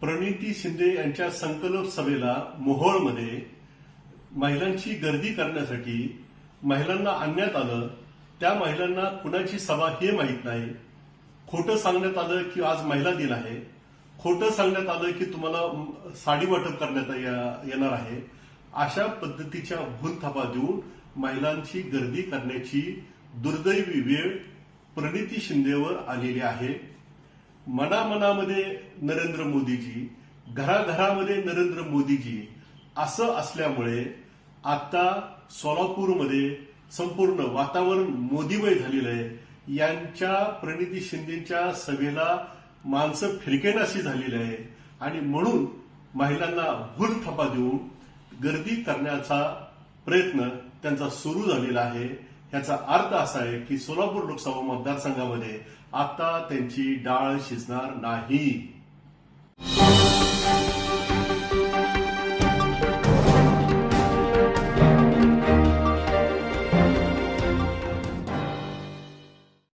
प्रणिती शिंदे यांच्या संकल्प सभेला मोहोळमध्ये महिलांची गर्दी करण्यासाठी महिलांना आणण्यात आलं. त्या महिलांना कुणाची सभा हे माहीत नाही. खोटं सांगण्यात आलं की आज महिला दिन आहे. खोटं सांगण्यात आलं की तुम्हाला साडी वाटप करण्यात या- येणार आहे. अशा पद्धतीच्या भूलथापा देऊन महिलांची गर्दी करण्याची दुर्दैवी वेळ प्रणिती शिंदेवर आलेली आहे. मनामनामध्ये नरेंद्र मोदीजी घराघरामध्ये नरेंद्र मोदीजी असं असल्यामुळे आता सोलापूरमध्ये संपूर्ण वातावरण मोदीमय झालेलं आहे. यांच्या प्रणिती शिंदेच्या सभेला माणसं फिरकेनाशी झालेली आहे. आणि म्हणून महिलांना भूल थपा देऊन गर्दी करण्याचा प्रयत्न त्यांचा सुरू झालेला आहे. याचा अर्थ असा आहे की सोलापूर लोकसभा मतदारसंघामध्ये आता त्यांची डाळ शिजणार नाही.